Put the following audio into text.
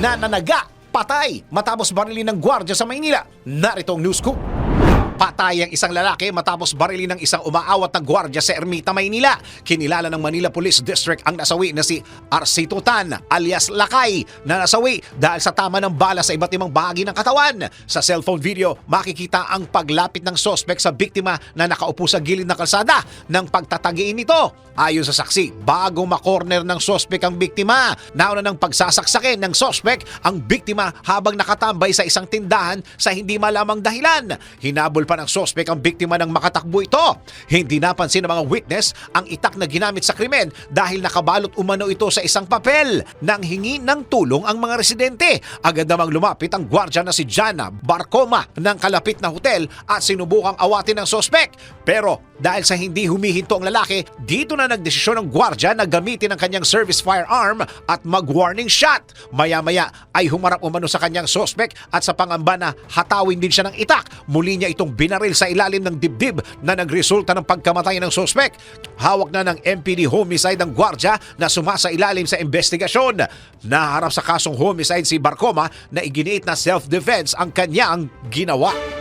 na nanaga, patay matapos barilin ng gwardya sa Maynila. Narito ang news ko. Patay ang isang lalaki matapos barilin ng isang umaawat na gwardya sa Ermita, Maynila. Kinilala ng Manila Police District ang nasawi na si Arcito Tan alias Lakay na nasawi dahil sa tama ng bala sa iba't ibang bahagi ng katawan. Sa cellphone video, makikita ang paglapit ng sospek sa biktima na nakaupo sa gilid ng kalsada ng pagtatagiin nito. Ayon sa saksi, bago makorner ng sospek ang biktima, nauna ng pagsasaksakin ng sospek ang biktima habang nakatambay sa isang tindahan sa hindi malamang dahilan. Hinabol pa ng sospek ang biktima ng makatakbo ito. Hindi napansin ng mga witness ang itak na ginamit sa krimen dahil nakabalot umano ito sa isang papel. Nang hingi ng tulong ang mga residente, agad namang lumapit ang gwardya na si Jana Barcoma ng kalapit na hotel at sinubukang awatin ng sospek. Pero dahil sa hindi humihinto ang lalaki, dito na nagdesisyon ng gwardya na gamitin ang kanyang service firearm at mag-warning shot. Maya-maya ay humarap umano sa kanyang sospek at sa pangamba na hatawin din siya ng itak. Muli niya itong binaril sa ilalim ng dibdib na nagresulta ng pagkamatay ng sospek. Hawak na ng MPD homicide ang gwardya na sumasa ilalim sa investigasyon. Naharap sa kasong homicide si Barcoma na iginiit na self-defense ang kanyang ginawa.